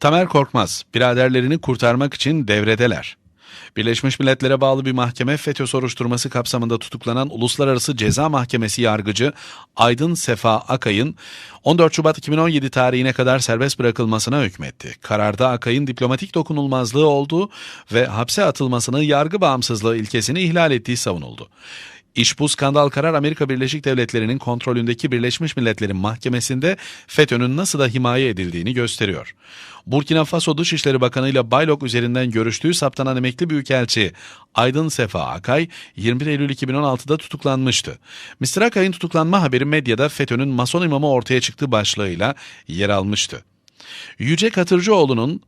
Tamer Korkmaz, biraderlerini kurtarmak için devredeler. Birleşmiş Milletler'e bağlı bir mahkeme FETÖ soruşturması kapsamında tutuklanan Uluslararası Ceza Mahkemesi yargıcı Aydın Sefa Akay'ın 14 Şubat 2017 tarihine kadar serbest bırakılmasına hükmetti. Kararda Akay'ın diplomatik dokunulmazlığı olduğu ve hapse atılmasını yargı bağımsızlığı ilkesini ihlal ettiği savunuldu. İş bu skandal karar Amerika Birleşik Devletleri'nin kontrolündeki Birleşmiş Milletler'in mahkemesinde FETÖ'nün nasıl da himaye edildiğini gösteriyor. Burkina Faso Dışişleri Bakanı ile Baylok üzerinden görüştüğü saptanan emekli büyükelçi Aydın Sefa Akay 21 Eylül 2016'da tutuklanmıştı. Mr. Akay'ın tutuklanma haberi medyada FETÖ'nün mason imamı ortaya çıktığı başlığıyla yer almıştı. Yüce Katırcıoğlu'nun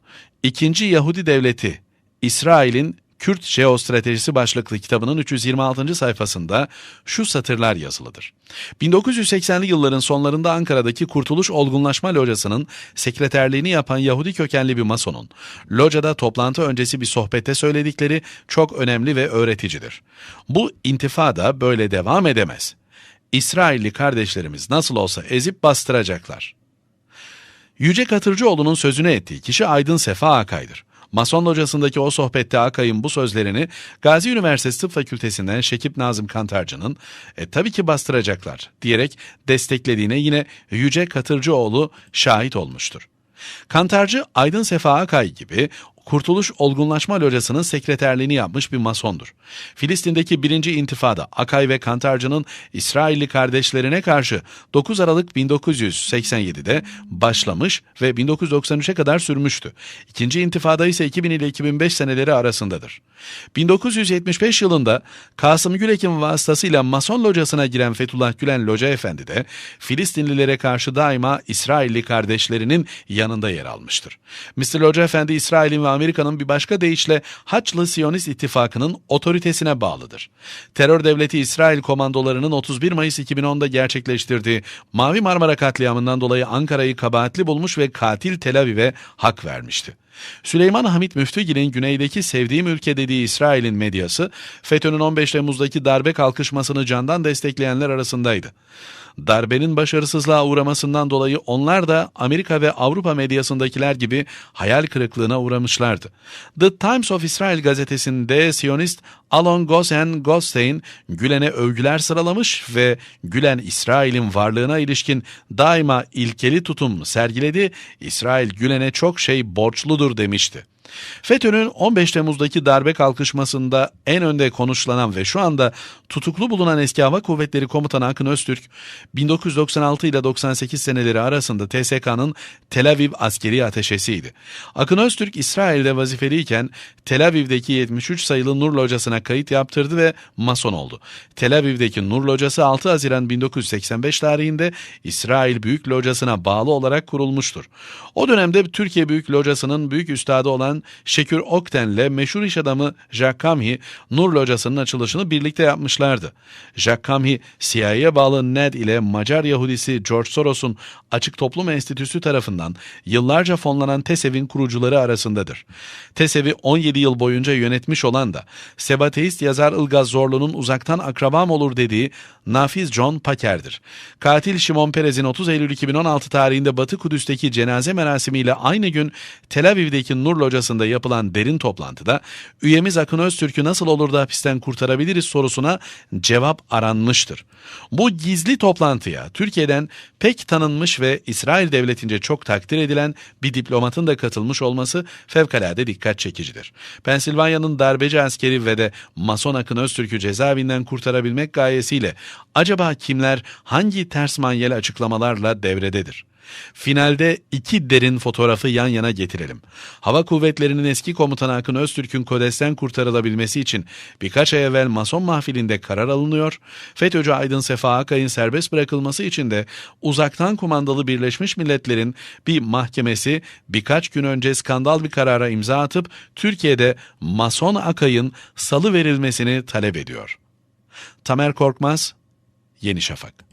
ikinci Yahudi Devleti İsrail'in Kürt Jeostratejisi başlıklı kitabının 326. sayfasında şu satırlar yazılıdır. 1980'li yılların sonlarında Ankara'daki Kurtuluş Olgunlaşma Locası'nın sekreterliğini yapan Yahudi kökenli bir masonun, locada toplantı öncesi bir sohbette söyledikleri çok önemli ve öğreticidir. Bu intifada böyle devam edemez. İsrailli kardeşlerimiz nasıl olsa ezip bastıracaklar. Yüce Katırcıoğlu'nun sözünü ettiği kişi Aydın Sefa Akay'dır. Mason locasındaki o sohbette Akay'ın bu sözlerini Gazi Üniversitesi Tıp Fakültesinden Şekip Nazım Kantarcı'nın e, tabii ki bastıracaklar diyerek desteklediğine yine Yüce Katırcıoğlu şahit olmuştur. Kantarcı Aydın Sefa Akay gibi Kurtuluş Olgunlaşma Locası'nın sekreterliğini yapmış bir masondur. Filistin'deki birinci intifada Akay ve Kantarcı'nın İsrailli kardeşlerine karşı 9 Aralık 1987'de başlamış ve 1993'e kadar sürmüştü. İkinci intifada ise 2000 ile 2005 seneleri arasındadır. 1975 yılında Kasım Gülek'in vasıtasıyla Mason locasına giren Fethullah Gülen Loca Efendi de Filistinlilere karşı daima İsrailli kardeşlerinin yanında yer almıştır. Mr. Loca Efendi İsrail'in ve Amerika'nın bir başka deyişle Haçlı Siyonist İttifakı'nın otoritesine bağlıdır. Terör devleti İsrail komandolarının 31 Mayıs 2010'da gerçekleştirdiği Mavi Marmara katliamından dolayı Ankara'yı kabahatli bulmuş ve katil Tel Aviv'e hak vermişti. Süleyman Hamit Müftügil'in güneydeki sevdiğim ülke dediği İsrail'in medyası, FETÖ'nün 15 Temmuz'daki darbe kalkışmasını candan destekleyenler arasındaydı. Darbenin başarısızlığa uğramasından dolayı onlar da Amerika ve Avrupa medyasındakiler gibi hayal kırıklığına uğramışlardı. The Times of Israel gazetesinde Siyonist Alon Gosen Gostein Gülen'e övgüler sıralamış ve Gülen İsrail'in varlığına ilişkin daima ilkeli tutum sergiledi, İsrail Gülen'e çok şey borçludur demişti. FETÖ'nün 15 Temmuz'daki darbe kalkışmasında en önde konuşlanan ve şu anda tutuklu bulunan eski hava kuvvetleri komutanı Akın Öztürk, 1996 ile 98 seneleri arasında TSK'nın Tel Aviv askeri ateşesiydi. Akın Öztürk İsrail'de vazifeliyken Tel Aviv'deki 73 sayılı Nur Locası'na kayıt yaptırdı ve mason oldu. Tel Aviv'deki Nur Locası 6 Haziran 1985 tarihinde İsrail Büyük Locası'na bağlı olarak kurulmuştur. O dönemde Türkiye Büyük Locası'nın büyük üstadı olan Şekür Okten'le meşhur iş adamı Jacques Camhi Nur Locası'nın açılışını birlikte yapmışlardı. Jacques Camhi CIA'ya bağlı NED ile Macar Yahudisi George Soros'un Açık Toplum Enstitüsü tarafından yıllarca fonlanan TESEV'in kurucuları arasındadır. TESEV'i 17 yıl boyunca yönetmiş olan da Sebateist yazar Ilgaz Zorlu'nun uzaktan akrabam olur dediği Nafiz John Paker'dir. Katil Şimon Perez'in 30 Eylül 2016 tarihinde Batı Kudüs'teki cenaze merasimiyle aynı gün Tel Aviv'deki Nur Locası'nda yapılan derin toplantıda üyemiz Akın Öztürk'ü nasıl olur da hapisten kurtarabiliriz sorusuna cevap aranmıştır. Bu gizli toplantıya Türkiye'den pek tanınmış ve İsrail devletince çok takdir edilen bir diplomatın da katılmış olması fevkalade dikkat çekicidir. Pensilvanya'nın darbeci askeri ve de Mason Akın Öztürk'ü cezaevinden kurtarabilmek gayesiyle acaba kimler hangi ters manyel açıklamalarla devrededir? Finalde iki derin fotoğrafı yan yana getirelim. Hava Kuvvetleri'nin eski komutanı Akın Öztürk'ün Kodes'ten kurtarılabilmesi için birkaç ay evvel Mason mahfilinde karar alınıyor. FETÖ'cü Aydın Sefa Akay'ın serbest bırakılması için de uzaktan kumandalı Birleşmiş Milletler'in bir mahkemesi birkaç gün önce skandal bir karara imza atıp Türkiye'de Mason Akay'ın salı verilmesini talep ediyor. Tamer Korkmaz, Yeni Şafak